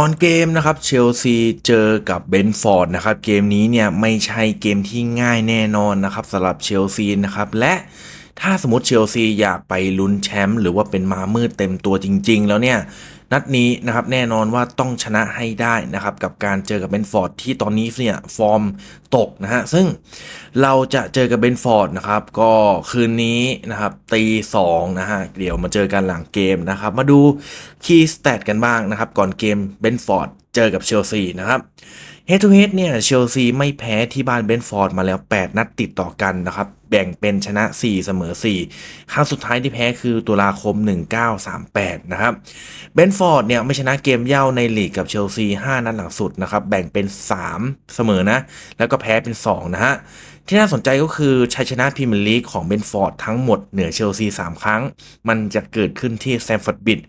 ตอนเกมนะครับเชลซีเจอกับเบนฟอร์ดนะครับเกมนี้เนี่ยไม่ใช่เกมที่ง่ายแน่นอนนะครับสำหรับเชลซีนะครับและถ้าสมมติเชลซีอยากไปลุ้นแชมป์หรือว่าเป็นมามืดเต็มตัวจริง ๆ แล้วเนี่ย นัดนี้นะครับแน่นอนว่าต้องชนะให้ได้นะครับกับการเจอกับเบนฟอร์ดที่ตอนนี้เนี่ยฟอร์มตกนะฮะซึ่งเราจะเจอกับเบนฟอร์ดนะครับก็คืนนี้นะครับตีสองนะฮะเดี๋ยวมาเจอกันหลังเกมนะครับมาดูคีย์สเตตกันบ้างนะครับก่อนเกมเบนฟอร์ดเจอกับเชลซีนะครับ เฮดทูเฮดเนี่ยเชลซีไม่แพ้ที่บ้านเบนฟอร์ดมาแล้ว 8 นัดติดต่อกันนะครับ แบ่งเป็นชนะ 4 เสมอ 4 ครั้งสุดท้ายที่แพ้คือตุลาคม 1938 นะครับเบนฟอร์ดเนี่ยไม่ชนะเกมเย่าในลีกกับเชลซี 5 นัดหลังสุดนะครับ แบ่งเป็น 3 เสมอนะ แล้วก็แพ้เป็น 2 นะฮะที่น่าสนใจก็คือชัยชนะพรีเมียร์ลีกของเบนฟอร์ดทั้งหมดเหนือเชลซี 3 ครั้ง มันจะเกิดขึ้นที่แซมฟอร์ดบิด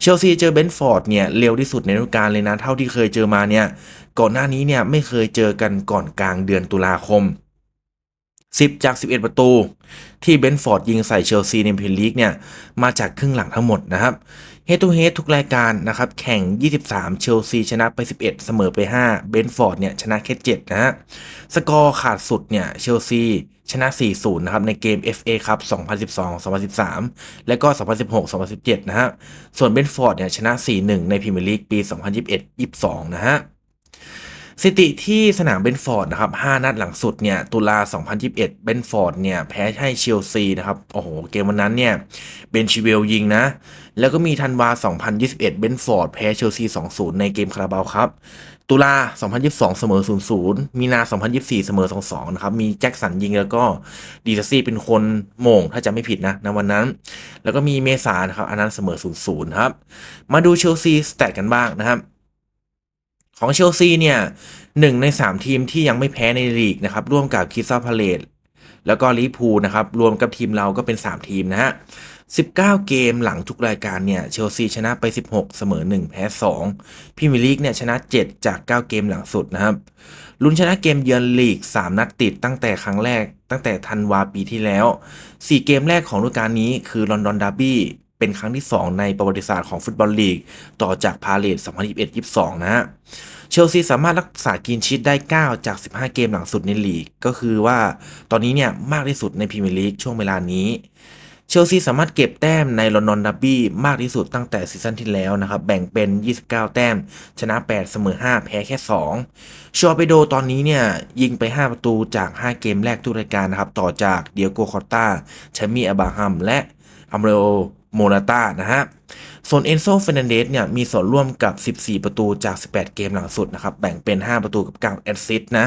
เชลซีเจอเบนฟอร์ดเนี่ยเร็วที่สุดในฤดูกาลเลยนะ เท่าที่เคยเจอมาเนี่ย ก่อนหน้านี้เนี่ยไม่เคยเจอกันก่อนกลางเดือนตุลาคม 10 จาก 11 ประตู ที่เบนฟอร์ดยิงใส่เชลซีในพรีเมียร์ลีกเนี่ยมาจากครึ่งหลังทั้งหมดนะครับเฮด o ูเฮดทุกรายการนะครับแข่ง 23 เชลซีชนะไป 11 เสมอไป 5 เบนฟอร์ดเนี่ยชนะแค่7นะฮะสกอร์ขาดสุดเนี่ยเชลซีชนะ 4-0 นะครับ ในเกม FA ครับ 2012-2013 และก็ 2016-2017 นะฮะ ส่วนเบนฟอร์ดเนี่ย ชนะ 4-1 ในพรีเมียร์ลีกปี 2021-22 นะฮะ สถิติที่สนามเบนฟอร์ดนะครับ5นัดหลังสุดเนี่ยตุลา 2021 เบนฟอร์ดเนี่ยแพ้ให้เชลซีนะครับโอ้โหเกมวันนั้นเนี่ยเบนชิเวลยิงนะ แล้วก็มีธันวา 2021 เบนฟอร์ดแพ้เชลซี 2-0 ในเกมคาราบาวครับตุลา 2022 เสมอ 0-0 มีนา 2024 เสมอ 2-2 นะครับ มีแจ็คสันยิงแล้วก็ดีซัซี่เป็นคนโหม่งถ้าจะไม่ผิดนะในวันนั้น แล้วก็มีเมษานะครับ อันนั้นเสมอ 0-0 ครับ มาดูเชลซีสแตทกันบ้างนะครับ ของเชลซีเนี่ยหนึ่งใน 3 ทีมที่ยังไม่แพ้ในลีกนะครับ ร่วมกับคิซาพาเลตแล้วก็ลิพูนะครับ รวมกับทีมเราก็เป็น 3 ทีมนะฮะ 19 เกมหลังทุกรายการเนี่ย เชลซีชนะไป 16 เสมอ 1 แพ้ 2พรีเมีลีกเนี่ยชนะ 7 จาก 9 เกมหลังสุดนะครับ ลุ้นชนะเกมเยือนลีก 3 นัดติดตั้งแต่ครั้งแรกตั้งแต่ธันวาปีที่แล้ว 4 เกมแรกของฤดูกาลนี้คือลอนดอนดาร์บี้ เป็นครั้งที่ 2 ในประวัติศาสตร์ของฟุตบอลลีก ต่อจากพาเลต2021-22 นะฮะ เชลซีสามารถรักษากินชีตได้ 9 จาก 15 เกมหลังสุดในลีก ก็คือว่าตอนนี้เนี่ยมากที่สุดในพรีเมียร์ลีกช่วงเวลานี้เชลซีสามารถเก็บแต้มในลอนดอนดับบี้มากที่สุดตั้งแต่ซีซั่นที่แล้วนะครับ แบ่งเป็น 29 แต้ม ชนะ 8 เสมอ 5 แพ้แค่ 2ชัวเปโดตอนนี้เนี่ยยิงไป 5 ประตูจาก 5 เกมแรกทุกรายการนะครับ ต่อจากเดียโกคอตตาแชมมี่อาบาฮัม และอัมเรโอ โมนาตานะฮะ ส่วนเอนโซเฟรนันเดสเนี่ยมีส่วนร่วมกับ 14 ประตูจาก 18 เกมหลังสุดนะครับ แบ่งเป็น 5 ประตูกับ9แอสซิสต์นะ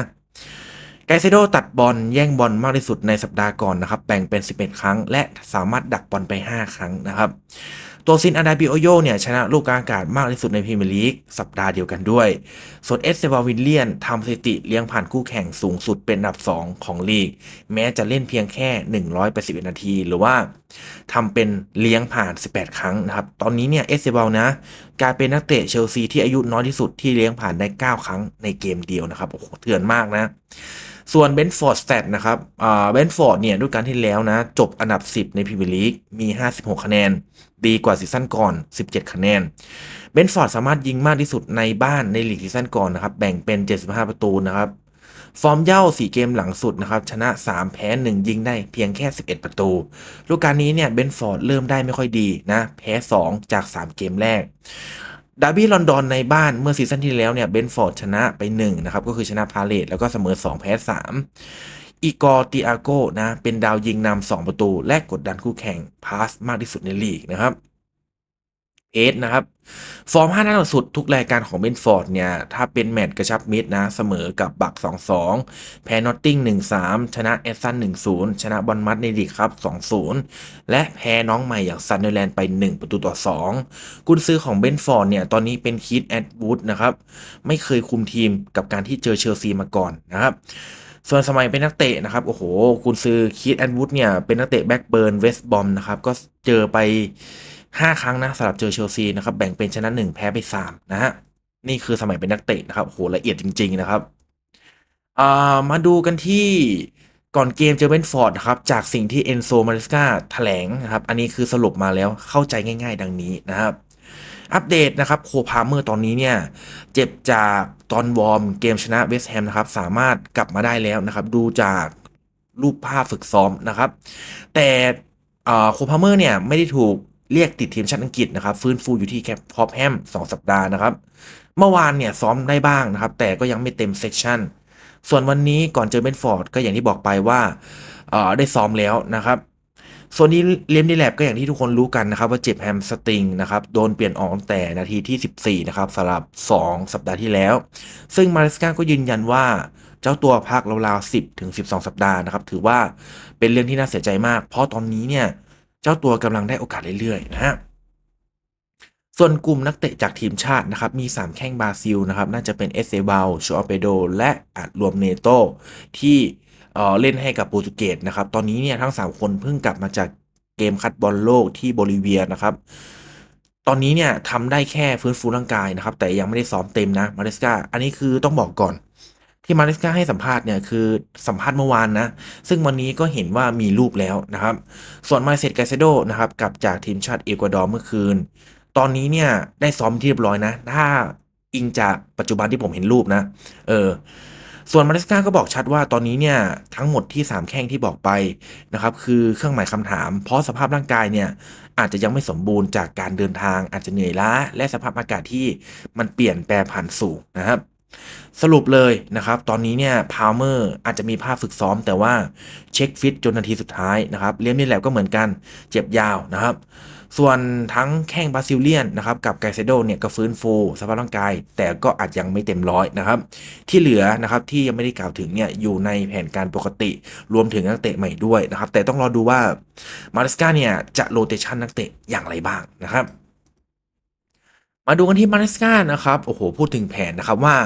ไกเซโดตัดบอลแย่งบอลมากที่สุดในสัปดาห์ก่อนนะครับ แบ่งเป็น 11 ครั้ง และสามารถดักบอลไป 5 ครั้งนะครับ ตัวซินอาดาบิโอโยเนี่ยชนะลูกกลางอากาศมากที่สุดในพรีเมียร์ลีกสัปดาห์เดียวกันด้วย ส่วนเอสเซบาวินเลียนทำสถิติเลี้ยงผ่านคู่แข่งสูงสุดเป็นอันดับ 2 ของลีก แม้จะเล่นเพียงแค่ 181 นาที หรือว่าทำเป็นเลี้ยงผ่าน 18 ครั้งนะครับ ตอนนี้เนี่ยเอสเซบาลนะกลายเป็นนักเตะเชลซีที่อายุน้อยที่สุดที่เลี้ยงผ่านได้ 9 ครั้งในเกมเดียวนะครับโอ้โหเถื่อนมากนะ ส่วนเบนฟอร์ดสแตทนะครับเบนฟอร์ดเนี่ยด้วยการที่แล้วนะ จบอันดับ 10 ในพรีเมียร์ลีกมี 56 คะแนน ดีกว่าซีซั่นก่อน 17 คะแนนเบนฟอร์ดสามารถยิงมากที่สุดในบ้านในลีกซีซั่นก่อนนะครับ แบ่งเป็น 75 ประตูนะครับ ฟอร์มเย่า 4 เกมหลังสุดนะครับ ชนะ 3 แพ้ 1 ยิงได้เพียงแค่ 11 ประตูลูกการนี้เนี่ยเบนฟอร์ดเริ่มได้ไม่ค่อยดีนะ แพ้ 2 จาก 3 เกมแรก ดาร์บี้ลอนดอนในบ้านเมื่อซีซั่นที่แล้วเนี่ยเบนฟอร์ดชนะไป1นะครับก็คือชนะพาเลตแล้วก็เสมอ 2 แพ้ 3 อีกอร์ติอาโกนะเป็นดาวยิงนำ2ประตู และกดดันคู่แข่งพาสมากที่สุดในลีกนะครับ เอสนะครับ ฟอร์ม 5 นัดล่าสุดทุกรายการของเบนฟอร์ดเนี่ย ถ้าเป็นแมตช์กระชับมิตรนะ เสมอกับบัก 2-2 แพ้นอตติง 1-3 ชนะเอสซัน 1-0 ชนะบอลมัดในลีกครับ 2-0 และแพ้น้องใหม่อย่างซันเดอร์แลนด์ไป 1 ประตูต่อ 2 กุนซื้อของเบนฟอร์ดเนี่ย ตอนนี้เป็นคีตแอดวูดนะครับ ไม่เคยคุมทีมกับการที่เจอเชลซีมาก่อนนะครับส่วนสมัยเป็นนักเตะนะครับ โอ้โห คุณซื้อคีตแอนวูดเนี่ย เป็นนักเตะแบ็กเบิร์นเวสต์บอมนะครับ ก็เจอไป 5 ครั้งนะสำหรับเจอเชลซีนะครับแบ่งเป็นชนะ 1 แพ้ไป 3 นะฮะนี่คือสมัยเป็นนักเตะนะครับโหละเอียดจริง ๆ นะครับามาดูกันที่ก่อนเกมเจอเบนฟอร์ดครับจากสิ่งที่เอนโซมาริสกาแถลงนะครับ อันนี้คือสรุปมาแล้วเข้าใจง่าย ๆ ดังนี้นะครับ อัปเดตนะครับโคพาเมอร์ตอนนี้เนี่ย เจ็บจากตอนวอร์มเกมชนะเวสต์แฮมนะครับ สามารถกลับมาได้แล้วนะครับ ดูจากรูปภาพฝึกซ้อมนะครับ แต่โคพาเมอร์เนี่ยไม่ได้ถูก เรียกติดทีมชาติอังกฤษนะครับ ฟื้นฟูอยู่ที่แคปพอปแฮมสองสัปดาห์นะครับ เมื่อวานเนี่ยซ้อมได้บ้างนะครับ แต่ก็ยังไม่เต็มเซกชันส่วนวันนี้ก่อนเจอเบนฟอร์ดก็อย่างที่บอกไปว่าได้ซ้อมแล้วนะครับ ส่วนนี้เลมดีแลบก็อย่างที่ทุกคนรู้กันนะครับ ว่าเจ็บแฮมสตริงนะครับ โดนเปลี่ยนออกแต่นาทีที่ 14 นะครับสำหรับ 2 สัปดาห์ที่แล้ว ซึ่งมาริสกาก็ยืนยันว่าเจ้าตัวพักราวๆ10 ถึง 12 สัปดาห์นะครับ ถือว่าเป็นเรื่องที่น่าเสียใจมาก เพราะตอนนี้เนี่ย เจ้าตัวกำลังได้โอกาสเรื่อยๆนะฮะส่วนกลุ่มนักเตะจากทีมชาตินะครับ มี 3 แข้งบราซิลนะครับ น่าจะเป็นเอเซเบลชอเปโด และอาจรวมเนโตที่เล่นให้กับโปรตุเกสนะครับ ตอนนี้เนี่ยทั้ง 3 คนเพิ่งกลับมาจากเกมคัดบอลโลกที่โบลิเวียนะครับ ตอนนี้เนี่ยทำได้แค่ฟื้นฟูร่างกายนะครับ แต่ยังไม่ได้ซ้อมเต็มนะมาริสกาอันนี้คือต้องบอกก่อน ที่มาริสกาให้สัมภาษณ์เนี่ยคือสัมภาษณ์เมื่อวานนะ ซึ่งวันนี้ก็เห็นว่ามีลูกแล้วนะครับ ส่วนมาเซตกาเซโดนะครับกลับจากทีมชาติเอกวาดอร์เมื่อคืน ตอนนี้เนี่ยได้ซ้อมที่เรียบร้อยนะ ถ้าอิงจากปัจจุบันที่ผมเห็นรูปนะ เออ ส่วนมาริสกาก็บอกชัดว่าตอนนี้เนี่ยทั้งหมดที่ 3 แข้งที่บอกไปนะครับคือเครื่องหมายคำถาม เพราะสภาพร่างกายเนี่ยอาจจะยังไม่สมบูรณ์จากการเดินทางอาจจะเหนื่อยล้าและสภาพอากาศที่มันเปลี่ยนแปรผันสูงนะครับ สรุปเลยนะครับ ตอนนี้เนี่ยพาวเมอร์อาจจะมีภาพฝึกซ้อม แต่ว่าเช็คฟิตจนนาทีสุดท้ายนะครับเลี้ยมนี่แหละก็เหมือนกันเจ็บยาวนะครับ ส่วนทั้งแข้งบราซิลเลียนนะครับกับไกเซโดเนี่ยก็ฟื้นฟูสภาพร่างกาย แต่ก็อาจยังไม่เต็มร้อยนะครับ ที่เหลือนะครับที่ยังไม่ได้กล่าวถึงเนี่ยอยู่ในแผนการปกติ รวมถึงนักเตะใหม่ด้วยนะครับ แต่ต้องรอดูว่ามาริสกาเนี่ยจะโรเตชันนักเตะอย่างไรบ้างนะครับ มาดูกันที่มาริสกานะครับ โอ้โห พูดถึงแผนนะครับว่า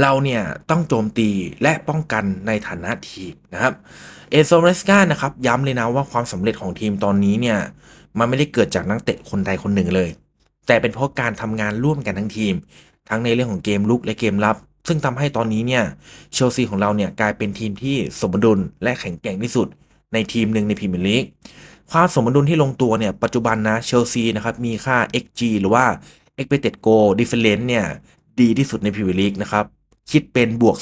เราเนี่ยต้องโจมตีและป้องกันในฐานะทีมนะครับ เอโซมาริสกานะครับย้ำเลยนะว่าความสำเร็จของทีมตอนนี้เนี่ยมันไม่ได้เกิดจากนักเตะคนใดคนหนึ่งเลย แต่เป็นเพราะการทำงานร่วมกันทั้งทีม ทั้งในเรื่องของเกมลุกและเกมรับ ซึ่งทำให้ตอนนี้เนี่ยเชลซีของเราเนี่ยกลายเป็นทีมที่สมดุลและแข็งแกร่งที่สุด ในทีมหนึ่งในพรีเมียร์ลีกความสมดุลที่ลงตัวเนี่ยปัจจุบันนะเชลซีนะครับมีค่า xg หรือว่า expected goal difference เนี่ยดีที่สุดในพรีเมียร์ลีกนะครับ คิดเป็นบวก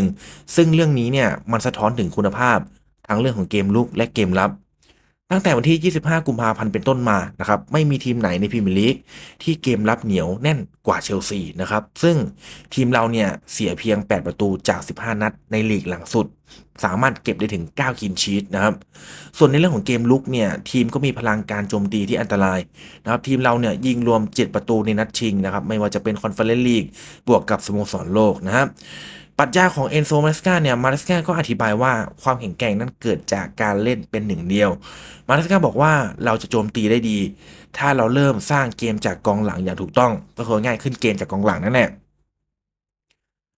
4.1 ซึ่งเรื่องนี้เนี่ยมันสะท้อนถึงคุณภาพทั้งเรื่องของเกมลุกและเกมรับ ตั้งแต่วันที่ 25 กุมภาพันธ์เป็นต้นมานะครับไม่มีทีมไหนในพรีเมียร์ลีกที่เกมรับเหนียวแน่นกว่าเชลซีนะครับซึ่งทีมเราเนี่ยเสียเพียง 8 ประตูจาก 15 นัดในลีกหลังสุด สามารถเก็บได้ถึง 9 คินชีตนะครับส่วนในเรื่องของเกมลุกเนี่ยทีมก็มีพลังการโจมตีที่อันตรายนะครับทีมเราเนี่ยยิงรวม 7 ประตูในนัดชิงนะครับไม่ว่าจะเป็นคอนเฟอเรนซ์ลีกบวกกับสโมสรโลกนะครับ ปรัชญาของเอนโซมาริสกาเนี่ยมาริสกาก็อธิบายว่าความแข็งแกร่งนั้นเกิดจากการเล่นเป็นหนึ่งเดียว มาริสกาบอกว่าเราจะโจมตีได้ดี ถ้าเราเริ่มสร้างเกมจากกองหลังอย่างถูกต้อง ก็คือง่ายขึ้นเกมจากกองหลังนั่นแหละ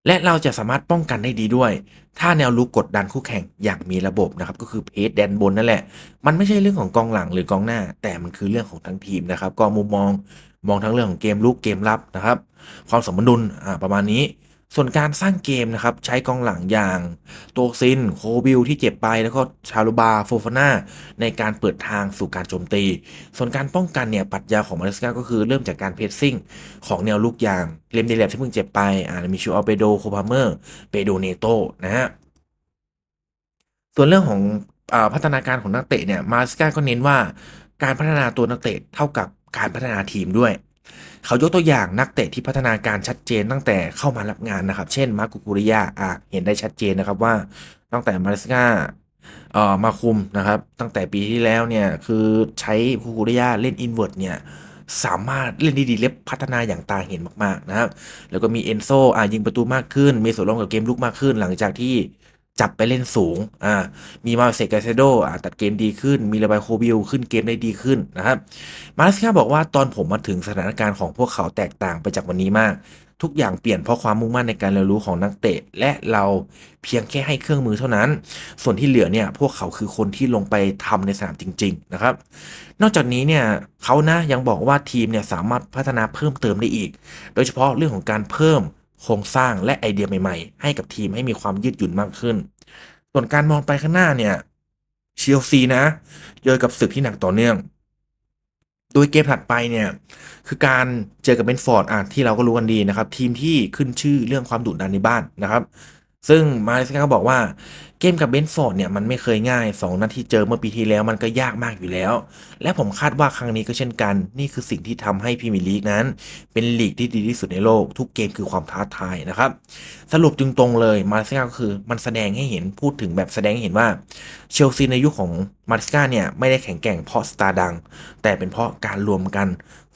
และเราจะสามารถป้องกันได้ดีด้วย ถ้าแนวลุกกดดันคู่แข่งอย่างมีระบบนะครับ ก็คือเพจแดนบนนั่นแหละ มันไม่ใช่เรื่องของกองหลังหรือกองหน้า แต่มันคือเรื่องของทั้งทีมนะครับ ก็มุมมองมองทั้งเรื่องของเกมลุกเกมรับนะครับ ความสมดุลอ่าประมาณนี้ ส่วนการสร้างเกมนะครับใช้กองหลังอย่างโตซินโคบิลที่เจ็บไปแล้วก็ชาลูบาโฟฟาน่าในการเปิดทางสู่การโจมตี ส่วนการป้องกันเนี่ยปัจญาของมาเลสกาก็คือเริ่มจากการเพสซิ่งของแนวลูกอย่างเลมเดเลบที่เพิ่งเจ็บไปอ่ามีชูอัลเปโดโคพาเมอร์เปโดเนโตนะฮะส่วนเรื่องของอพัฒนาการของนักเตะเนี่ยมาสกาก็เน้นว่าการพัฒนาตัวนักเตะเท่ากับการพัฒนาทีมด้วย เขายกตัวอย่างนักเตะที่พัฒนาการชัดเจนตั้งแต่เข้ามารับงานนะครับ เช่น มาร์กุกุริยาอะเห็นได้ชัดเจนนะครับว่าตั้งแต่มาริสกาเอ่อมาคุมนะครับ ตั้งแต่ปีที่แล้วเนี่ย คือใช้กุกุริยาเล่นอินเวอร์ตเนี่ยสามารถเล่นดีๆเล็บพัฒนาอย่างตาเห็นมาก ๆ นะครับ แล้วก็มีเอนโซอะยิงประตูมากขึ้น มีส่วนร่วมกับเกมลุกมากขึ้น หลังจากที่ จับไปเล่นสูงอ่ามีมาเซกาเซโดอ่าตัดเกมดีขึ้น มีระบายโคบิลขึ้นเกมได้ดีขึ้นนะครับมาสกาบอกว่าตอนผมมาถึงสถานการณ์ของพวกเขาแตกต่างไปจากวันนี้มาก ทุกอย่างเปลี่ยนเพราะความมุ่งมั่นในการเรียนรู้ของนักเตะ และเราเพียงแค่ให้เครื่องมือเท่านั้น ส่วนที่เหลือเนี่ยพวกเขาคือคนที่ลงไปทำในสนามจริง ๆ นะครับ นอกจากนี้เนี่ยเขานะยังบอกว่าทีมเนี่ยสามารถพัฒนาเพิ่มเติมได้อีก โดยเฉพาะเรื่องของการเพิ่ม โครงสร้างและไอเดียใหม่ๆ ให้กับทีมให้มีความยืดหยุ่นมากขึ้น ส่วนการมองไปข้างหน้าเนี่ยเชลซีนะเจอกับศึกที่หนักต่อเนื่อง โดยเกมถัดไปเนี่ย คือการเจอกับเบนฟอร์ดอะที่เราก็รู้กันดีนะครับ ทีมที่ขึ้นชื่อเรื่องความดุดันในบ้านนะครับ ซึ่งมาเลเซียก็บอกว่าเกมกับเบนฟอร์ดเนี่ยมันไม่เคยง่าย 2 นัดที่เจอเมื่อปีที่แล้วมันก็ยากมากอยู่แล้ว และผมคาดว่าครั้งนี้ก็เช่นกัน นี่คือสิ่งที่ทำให้พรีเมียร์ลีกนั้น เป็นลีกที่ดีที่สุดในโลก ทุกเกมคือความท้าทายนะครับ สรุปจึงตรงเลยมาเลเซียก็คือมันแสดงให้เห็นพูดถึงแบบแสดงให้เห็นว่าเชลซีในยุคขของมาเลเซียเนี่ยไม่ได้แข็งแกร่งเพราะสตาร์ดัง แต่เป็นเพราะการรวมกัน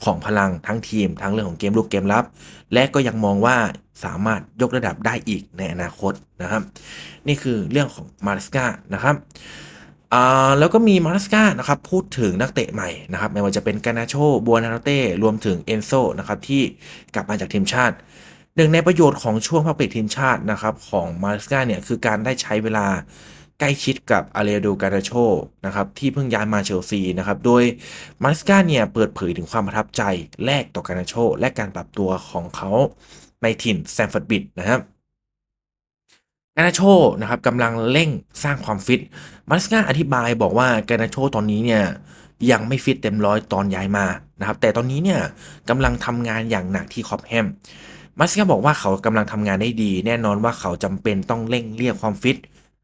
ของพลังทั้งทีมทั้งเรื่องของเกมลุกเกมรับ และก็ยังมองว่า สามารถยกระดับได้อีกในอนาคตนะครับ นี่คือเรื่องของมาเลเซียนะครับอ่าแล้วก็มีมาเลเซียนะครับพูดถึงนักเตะใหม่นะครับไม่ว่าจะเป็นกานาโชบัวนาโนเต้รวมถึงเอนโซนะครับที่กลับมาจากทีมชาติหนึ่งในประโยชน์ของช่วงพักเบรกทีมชาตินะครับของมาเลเซียเนี่ยคือการได้ใช้เวลาใกล้ชิดกับอาเรโดกานาโชนะครับที่เพิ่งย้ายมาเชลซีนะครับโดยมาเลเซียเนี่ยเปิดเผยถึงความประทับใจแรกต่อกานาโชและการปรับตัวของเขา ในถิ่นแซมฟอร์ดบิดนะครับกานาโชนะครับกำลังเร่งสร้างความฟิตมาเลเซียอธิบายบอกว่ากานาโชตอนนี้เนี่ยยังไม่ฟิตเต็มร้อยตอนย้ายมานะครับ แต่ตอนนี้เนี่ยกำลังทำงานอย่างหนักที่คอปแฮมมาสกาบอกว่าเขากำลังทำงานได้ดี แน่นอนว่าเขาจำเป็นต้องเร่งเรียกความฟิต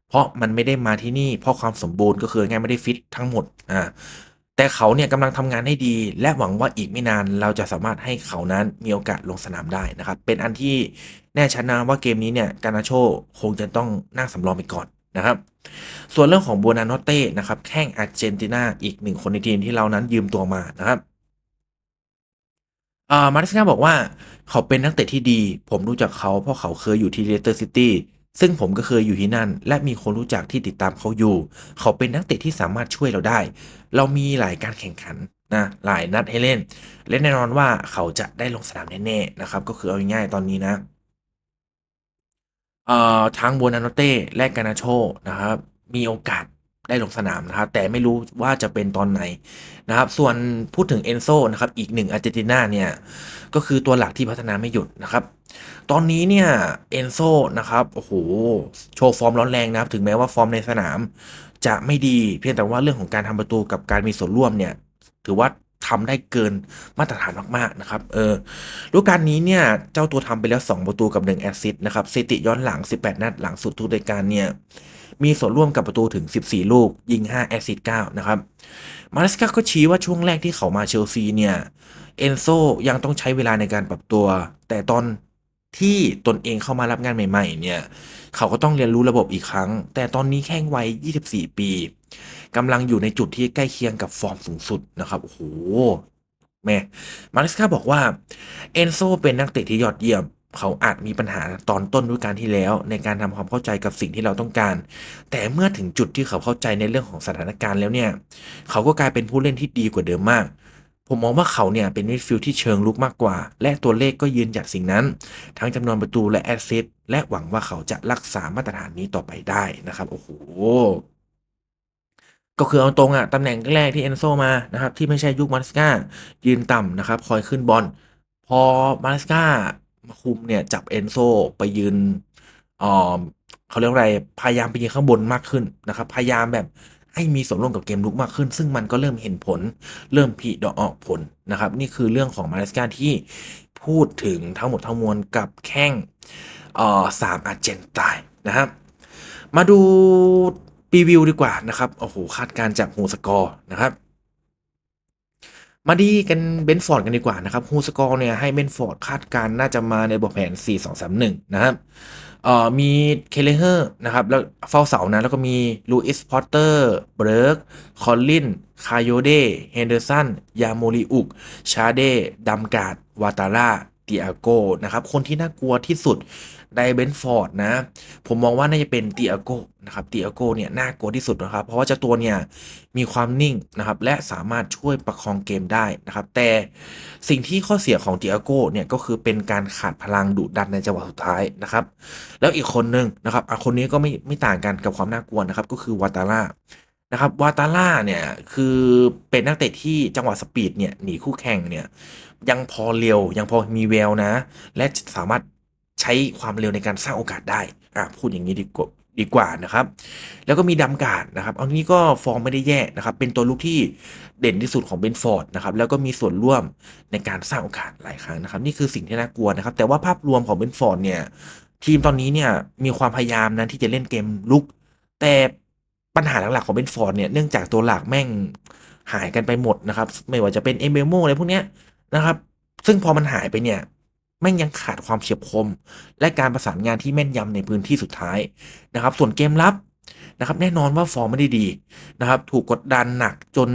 เพราะมันไม่ได้มาที่นี่เพราะความสมบูรณ์ก็คือง่ายไม่ได้ฟิตทั้งหมดอ่า แต่เขาเนี่ยกำลังทำงานได้ดี และหวังว่าอีกไม่นานเราจะสามารถให้เขานั้นมีโอกาสลงสนามได้นะครับ เป็นอันที่แน่ชัดนะว่าเกมนี้เนี่ยกานาโชคงจะต้องนั่งสำรองไปก่อนนะครับ ส่วนเรื่องของโบนาโนเต้นะครับแข้งอาร์เจนตินาอีกหนึ่งคนในทีมที่เรานั้นยืมตัวมานะครับอ่ามาริสกาบอกว่าเขาเป็นนักเตะที่ดี ผมรู้จักเขาเพราะเขาเคยอยู่ที่เลสเตอร์ซิตี้ ซึ่งผมก็เคยอยู่ที่นั่น และมีคนรู้จักที่ติดตามเขาอยู่ เขาเป็นนักเตะที่สามารถช่วยเราได้ เรามีหลายการแข่งขันนะหลายนัดให้เล่น และแน่นอนว่าเขาจะได้ลงสนามแน่ๆนะครับ ก็คือเอาง่ายๆตอนนี้นะเอ่อทั้งโบนาโนเต้และกานาโชนะครับมีโอกาส ได้ลงสนามนะครับ แต่ไม่รู้ว่าจะเป็นตอนไหนนะครับ ส่วนพูดถึงเอนโซนะครับ อีกหนึ่งอาร์เจนตินาเนี่ย ก็คือตัวหลักที่พัฒนาไม่หยุดนะครับ ตอนนี้เนี่ยเอนโซนะครับ โอ้โห โชว์ฟอร์มร้อนแรงนะครับ ถึงแม้ว่าฟอร์มในสนาม จะไม่ดีเพียงแต่ว่าเรื่องของการทำประตูกับการมีส่วนร่วมเนี่ย ถือว่าทำได้เกินมาตรฐานมากๆนะครับ เออฤดูกาลนี้เนี่ย เจ้าตัวทำไปแล้ว 2 ประตูกับ 1 แอสซิสต์นะครับสถิติย้อนหลัง 18 นัดหลังสุดทุกรายการเนี่ย มีส่วนร่วมกับประตูถึง 14 ลูก ยิง 5 แอสซิสต์9นะครับ มาเลสกาก็ชี้ว่าช่วงแรกที่เขามาเชลซีเนี่ย เอนโซยังต้องใช้เวลาในการปรับตัว แต่ตอนที่ตนเองเข้ามารับงานใหม่ ๆ เนี่ย เขาก็ต้องเรียนรู้ระบบอีกครั้ง แต่ตอนนี้แข้งวัย 24 ปีกำลังอยู่ในจุดที่ใกล้เคียงกับฟอร์มสูงสุดนะครับ โอ้โห แม่ มาริสกาบอกว่า เอนโซเป็นนักเตะที่ยอดเยี่ยม เขาอาจมีปัญหาตอนต้นฤดูกาลที่แล้ว ในการทำความเข้าใจกับสิ่งที่เราต้องการ แต่เมื่อถึงจุดที่เขาเข้าใจในเรื่องของสถานการณ์แล้วเนี่ย เขาก็กลายเป็นผู้เล่นที่ดีกว่าเดิมมาก ผมมองว่าเขาเนี่ยเป็นมิดฟิลด์ที่เชิงลุกมากกว่า และตัวเลขก็ยืนหยัดสิ่งนั้น ทั้งจำนวนประตูและแอสซิสต์และหวังว่าเขาจะรักษามาตรฐานนี้ต่อไปได้นะครับ โอ้โหก็คือเอาตรงอะตำแหน่งแรกที่เอนโซมานะครับที่ไม่ใช่ยุคมาสกายืนต่ำนะครับ คอยขึ้นบอลพอมาสกา คุมเนี่ยจับเอนโซไปยืนเออเขาเรียกว่าอะไรพยายามไปยืนข้างบนมากขึ้นนะครับ พยายามแบบให้มีส่วนร่วมกับเกมลุกมากขึ้น ซึ่งมันก็เริ่มเห็นผลเริ่มผีดอกออกผลนะครับ นี่คือเรื่องของมาริสกาที่พูดถึงทั้งหมดทั้งมวลกับแข้งสามอาร์เจนตายนะครับ มาดูรีวิวดีกว่านะครับ โอ้โห คาดการจากฮูสกอร์นะครับ มาดีกันเบนฟอร์ดกันดีกว่านะครับฮูสกอร์เนี่ยให้เบนฟอร์ดคาดการณ์น่าจะมาในบทแผน 4 2 3 1 นะครับเอ่อมีเคเลเฮอร์นะครับแล้วเฝ้าเสานะแล้วก็มีลูอิสพอตเตอร์เบิร์กคอลลินคาโยเดเฮนเดอร์สันยาโมริอุกชาเดดัมการ์ดวาตาร่า เติอาโกนะครับคนที่น่ากลัวที่สุดไดเบนฟอร์ดนะ ผมมองว่าน่าจะเป็นเติอาโกนะครับเติอาโกเนี่ยน่ากลัวที่สุดนะครับ เพราะว่าเจ้าตัวเนี่ยมีความนิ่งนะครับและสามารถช่วยประคองเกมได้นะครับ แต่สิ่งที่ข้อเสียของเติอาโกเนี่ยก็คือเป็นการขาดพลังดุดันในจังหวะสุดท้ายนะครับ แล้วอีกคนหนึ่งนะครับอคนนี้ก็ไม่ไม่ต่างกันกับความน่ากลัวนะครับ ก็คือวาตาร่านะครับวาตาร่าเนี่ยคือเป็นนักเตะที่จังหวะสปีดเนี่ยหนีคู่แข่งเนี่ย ยังพอเร็ว ยังพอมีแววนะ และสามารถใช้ความเร็วในการสร้างโอกาสได้อะพูดอย่างนี้ดีกว่าดีกว่านะครับ แล้วก็มีดัมการ์ดนะครับอันนี้ก็ฟอร์มไม่ได้แย่นะครับ เป็นตัวลูกที่เด่นที่สุดของเบนฟอร์ดนะครับ แล้วก็มีส่วนร่วมในการสร้างโอกาสหลายครั้งนะครับ นี่คือสิ่งที่น่ากลัวนะครับ แต่ว่าภาพรวมของเบนฟอร์ดเนี่ย ทีมตอนนี้เนี่ยมีความพยายามนะที่จะเล่นเกมลุก แต่ปัญหาหลักๆของเบนฟอร์ดเนี่ย เนื่องจากตัวหลักแม่งหายกันไปหมดนะครับ ไม่ว่าจะเป็นเอเมลโมอะไรพวกเนี้ย นะครับ ซึ่งพอมันหายไปเนี่ยแม่งยังขาดความเฉียบคม และการประสานงานที่แม่นยำในพื้นที่สุดท้ายนะครับ ส่วนเกมรับนะครับ แน่นอนว่าฟอร์มไม่ได้ดีนะครับ ถูกกดดันหนักจน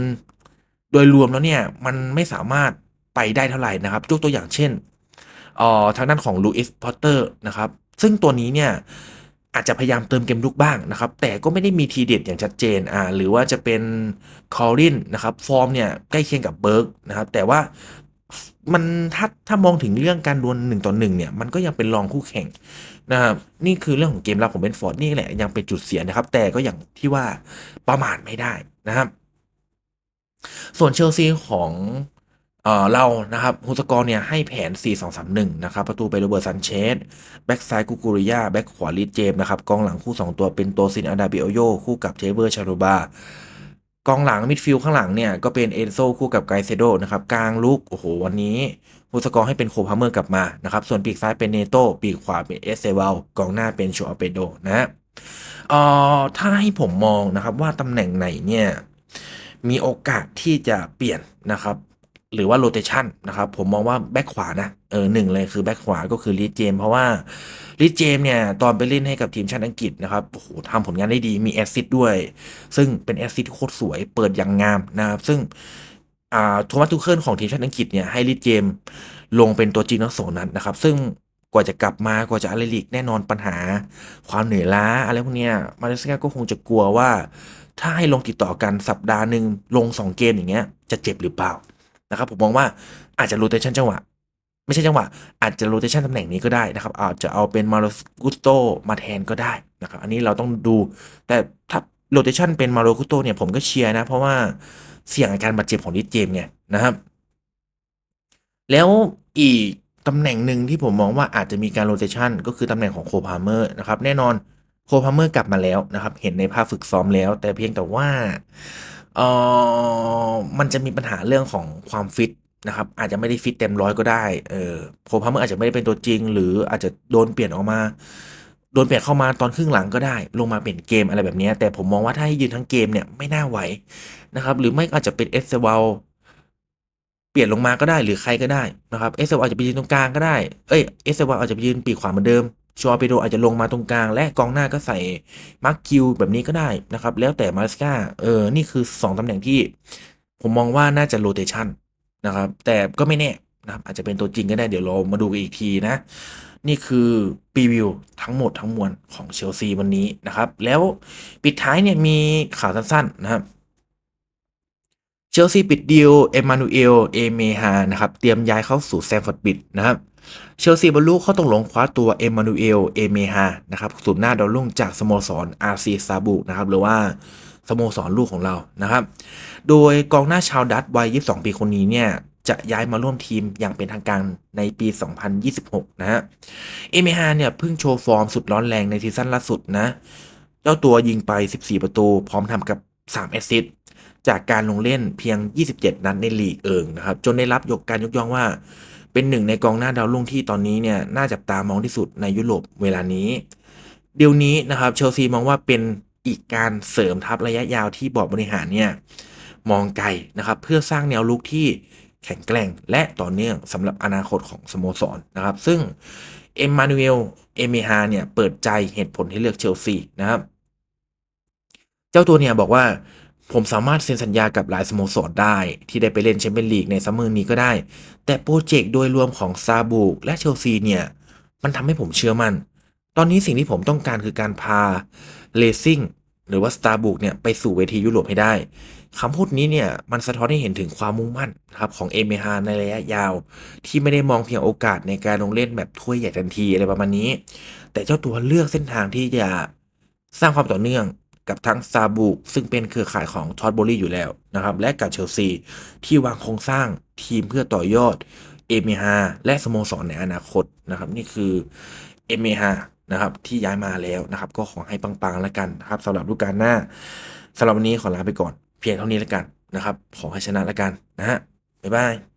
โดยรวมแล้วเนี่ยมันไม่สามารถไปได้เท่าไหร่นะครับยกตัวอย่างเช่นออทางด้านของลูอิสพอตเตอร์นะครับ ซึ่งตัวนี้เนี่ยอาจจะพยายามเติมเกมลุกบ้างนะครับ แต่ก็ไม่ได้มีทีเด็ดอย่างชัดเจนอ่าหรือว่าจะเป็นคอรินนะครับ ฟอร์มเนี่ยใกล้เคียงกับเบิร์กนะครับ แต่ว่า มันถ้าถ้ามองถึงเรื่องการดวลหนึ่งต่อหนึ่งเนี่ย มันก็ยังเป็นรองคู่แข่งนะครับนี่คือเรื่องของเกมรับของเบนฟอร์ดนี่แหละยังเป็นจุดเสียนะครับ แต่ก็อย่างที่ว่าประมาทไม่ได้นะครับ ส่วนเชลซีของเออเรานะครับฮุสกอร์เนี่ยให้แผน 4-2-3-1 นะครับ ประตูไปโรเบิร์ตซันเชสแบ็กซ้ายกูกูริยาแบ็กขวาลิเจมนะครับ กองหลังคู่ 2 ตัวเป็นโตซินอาดาบิโอโย คู่กับเทเวอร์ชาโรบา กองหลังมิดฟิลด์ข้างหลังเนี่ยก็เป็นเอนโซคู่กับไกเซโดนะครับกลางลุกโอ้โหวันนี้ผู้สกอร์ให้เป็นโคพาเมอร์กลับมานะครับส่วนปีกซ้ายเป็นเนโตปีกขวาเป็นเอสเซวลกองหน้าเป็นโชอาเปโดนะฮะเอ่อถ้าให้ผมมองนะครับว่าตำแหน่งไหนเนี่ยมีโอกาสที่จะเปลี่ยนนะครับ หรือว่าโรเตชันนะครับผมมองว่าแบ็คขวานะเออหนึ่งเลยคือแบ็คขวาก็คือลีเจม เพราะว่าลีเจมเนี่ยตอนไปเล่นให้กับทีมชาติอังกฤษนะครับโอ้โหทำผลงานได้ดีมีแอสซิดด้วย ซึ่งเป็นแอสซิดที่โคตรสวยเปิดอย่างงามนะครับ ซึ่งอ่าโทมัสทูเคิลของทีมชาติอังกฤษเนี่ยให้ลีเจมลงเป็นตัวจริงทั้งสองนัดนะครับ ซึ่งกว่าจะกลับมากว่าจะอะไรลีกแน่นอนปัญหา ความเหนื่อยล้าอะไรพวกเนี้ยมาเลเซียก็คงจะกลัวว่า ถ้าให้ลงติดต่อกันสัปดาห์หนึ่งลง 2 เกมอย่างเงี้ยจะเจ็บหรือเปล่า นะครับผมมองว่าอาจจะโรเตชันจังหวะ ไม่ใช่จังหวะ อาจจะโรเตชันตำแหน่งนี้ก็ได้นะครับ อาจจะเอาเป็นมาโรกุสโตมาแทนก็ได้นะครับ อันนี้เราต้องดู แต่ถ้าโรเตชันเป็นมาโรกุสโตเนี่ยผมก็เชียร์นะ เพราะว่าเสี่ยงอาการบาดเจ็บของดิเจมไงนะครับ แล้วอีกตำแหน่งหนึ่งที่ผมมองว่าอาจจะมีการโรเตชันก็คือตำแหน่งของโคพาเมอร์นะครับ แน่นอนโคพาเมอร์กลับมาแล้วนะครับ เห็นในภาพฝึกซ้อมแล้ว แต่เพียงแต่ว่า เออมันจะมีปัญหาเรื่องของความฟิตนะครับ อาจจะไม่ได้ฟิตเต็มร้อยก็ได้เออโคพาเมอร์อาจจะไม่ได้เป็นตัวจริง หรืออาจจะโดนเปลี่ยนออกมา โดนเปลี่ยนเข้ามาตอนครึ่งหลังก็ได้ ลงมาเปลี่ยนเกมอะไรแบบนี้ แต่ผมมองว่าถ้าให้ยืนทั้งเกมเนี่ยไม่น่าไหวนะครับ หรือไม่อาจจะเป็นเอสเซวลเปลี่ยนลงมาก็ได้หรือใครก็ได้นะครับเอสเซวอาจจะไปยืนตรงกลางก็ได้เอ้ยเอสเซวอาจจะไปยืนปีกขวาเหมือนเดิม ชอเปโดอาจจะลงมาตรงกลาง และกองหน้าก็ใส่มาร์คคิวแบบนี้ก็ได้นะครับ แล้วแต่มาสกาเออ นี่คือ 2ตำแหน่งที่ ผมมองว่าน่าจะโรเตชันนะครับ แต่ก็ไม่แน่นะครับ อาจจะเป็นตัวจริงก็ได้เดี๋ยวเรามาดูกันอีกทีนะ นี่คือรีวิวทั้งหมดทั้งมวลของเชลซีวันนี้นะครับ แล้วปิดท้ายเนี่ยมีข่าวสั้นๆนะครับเชลซีปิดดีลเอมานูเอล เอเมฮานะครับ เตรียมย้ายเข้าสู่แซมฟอร์ดบิดนะครับ เชลซีบรรลุข้อตกลงคว้าตัวเอมานูเอล เอเมฮานะครับสูนหน้าดาวรุ่งจากสโมสรอาร์ซีซาบุนะครับหรือว่าสโมสรลูกของเรานะครับ โดยกองหน้าชาวดัตวัย 22 ปีคนนี้เนี่ยจะย้ายมาร่วมทีมอย่างเป็นทางการในปี 2026 นะฮะ เอเมฮาเนี่ยเพิ่งโชว์ฟอร์มสุดร้อนแรงในซีซั่นล่าสุดนะ เจ้าตัวยิงไป 14 ประตู พร้อมทำกับ 3 แอสซิสต์จากการลงเล่นเพียง 27 นัดในลีกเอิงนะครับ จนได้รับยกการยกย่องว่า เป็นหนึ่งในกองหน้าดาวรุ่งที่ตอนนี้เนี่ยน่าจับตามองที่สุดในยุโรปเวลานี้เดี๋ยวนี้นะครับเชลซีมองว่าเป็นอีกการเสริมทัพระยะยาวที่บอร์ดบริหารเนี่ยมองไกลนะครับเพื่อสร้างแนวลุกที่แข็งแกร่งและต่อเนื่องสำหรับอนาคตของสโมสรนะครับ ซึ่งเอ็มมานูเอลเอเมฮาเนี่ยเปิดใจเหตุผลที่เลือกเชลซีนะครับ เจ้าตัวเนี่ยบอกว่า ผมสามารถเซ็นสัญญากับหลายสโมสรได้ ที่ได้ไปเล่นแชมเปี้ยนลีกในซัมเมอร์นี้ก็ได้ แต่โปรเจกต์โดยรวมของซาบูกและเชลซีเนี่ย มันทำให้ผมเชื่อมัน่น ตอนนี้สิ่งที่ผมต้องการคือการพาเลซิ่งหรือว่าสตาร์บุกเนี่ยไปสู่เวทียุโรปให้ได้คำพูดนี้เนี่ยมันสะท้อนให้เห็นถึงความมุ่งมั่นครับของเอเมฮาในระยะยาว ที่ไม่ได้มองเพียงโอกาสในการลงเล่นแบบถ้วยใหญ่ทันทีอะไรประมาณนี้ แต่เจ้าตัวเลือกเส้นทางที่จะสร้างความต่อเนื่อง กับทั้งซาบุกซึ่งเป็นเครือข่ายของทอตโบลี่อยู่แล้วนะครับ และกับเชลซี ที่วางโครงสร้างทีมเพื่อต่อยอดเอเมฮาและสโมสรในอนาคตนะครับ นี่คือเอเมฮานะครับ ที่ย้ายมาแล้วนะครับ ก็ขอให้ปังๆแล้วกันนะครับสำหรับฤดูกาลหน้าสำหรับวันนี้ขอลาไปก่อน เพียงเท่านี้แล้วกันนะครับ ขอให้ชนะแล้วกันนะฮะบ๊ายบาย